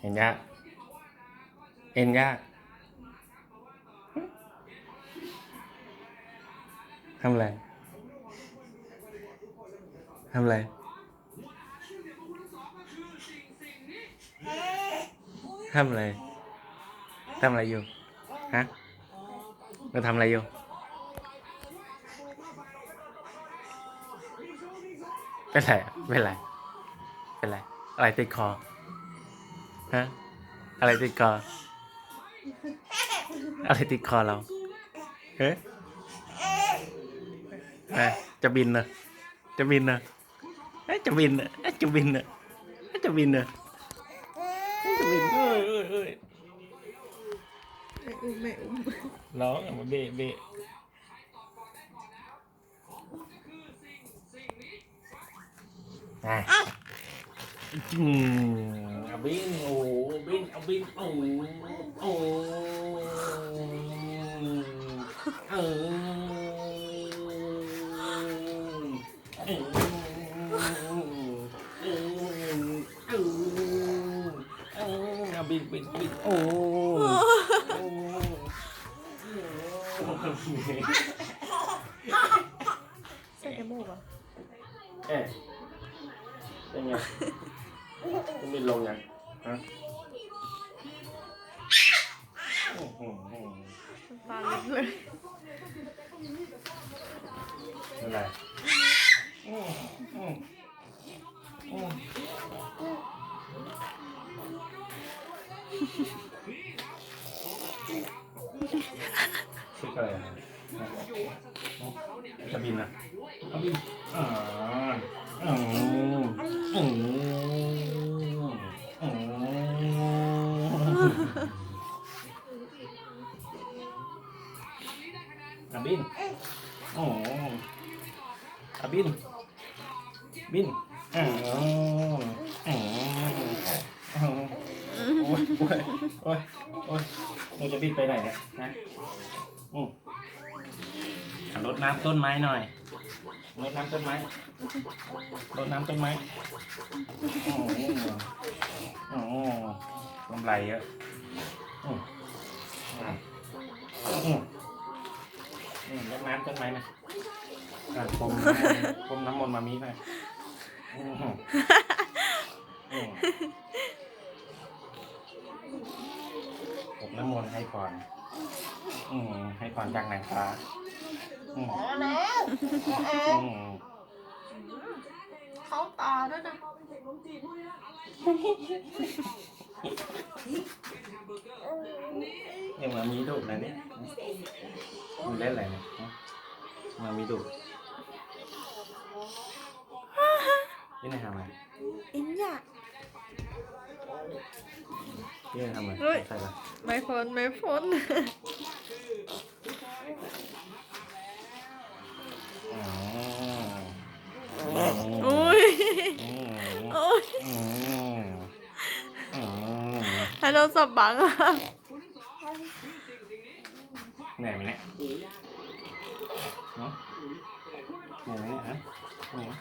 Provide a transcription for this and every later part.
เห็นยะเอ็นยะทำอะไรทำอะไรทำอะไรทำอะไรอยู่ ฮะเราทำอะไรอยู่ เป็นไร เป็นไร เป็นไร อะไรติดคอ ฮะอะไรติดคออะไรติดคอเราเฮ้ยไปจะบินเนะจะบินเนะเอ้ยจะบินเนะจะบินเนะจะบินเนะจะบินเอ้ยเอ้ยเอ้ยไม่อุ้มไม่อุ้มร้องอะมาเบะเบะอะอืม เอาบินโอ้บินเอาบินโอ้โอ้เจะบินลงยังฮะอื้อหือตาลิบเลยอะไรอืมอืมอืมชื่ออะไรอะจะบินนะเอาบินอ่าอืมอืมอื อาบิน โอ้อาบิน บินอืมอืมโอ้ยโอ้ยโอ้ยโอ้ยเราจะบินไปไหนเนี่ยนะอืมรดน้ำต้นไม้หน่อยรดน้ำต้นไม้รดน้ำต้นไม้โอืมอืมลำไรเยอะอืมอืม อืมอืมรดน้ำต้นไม้นะอะพรมน้ำมนต์พรมน้ำมนต์มามีหน่อยอืมอืมผมน้ำมนต์ให้พรอืมให้พรจากนางฟ้าอืมอืมเขาตาด้วยนะ เนี่ยมามีดุนะเนี่ยมันเล่นอะไรเนี่ยฮะมามีดุนี่นายทำอะไรอินอยากนี่นายทำอะไรเฮ้ยใส่ละไม่พ้นไม่พ้น อ๋อ อุ้ย อืม อุ้ย อืมอื มให้โดนสับบังอะเหนื่อยไหมเนี่ยเนาะเหนื่อยไหมเนี่ยฮะเหนื่อยไหม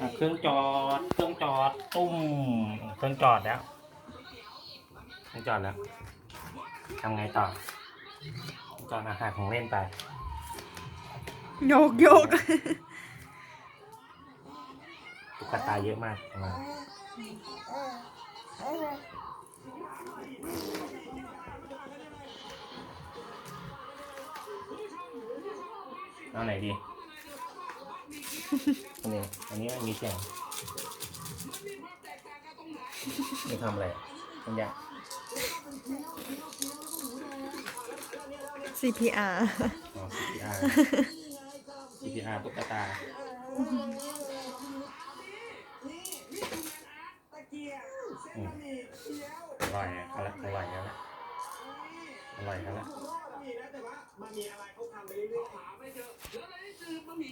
อะเครื่องจอด เครื่องจอด ตุ้ม เครื่องจอดแล้ว เครื่องจอดแล้วทำไงต่อเครื่องจอดอาหารของเล่นไป โยกโยกตุ๊กตาเยอะมากประมาณ เอาไหนดี อันนี้ อันนี้มีเสียงนี่ทำอะไรมันยาก CPR อ๋อ CPR CPR ตุ๊กตา อืมอร่อยอะเอาละอร่อยแล้วละอร่อยแล้วละ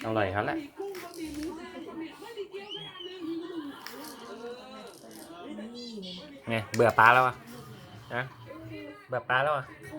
อร่อยแล้วละไงเบื่อปลาแล้วอะนะเบื่อปลาแล้วอะเ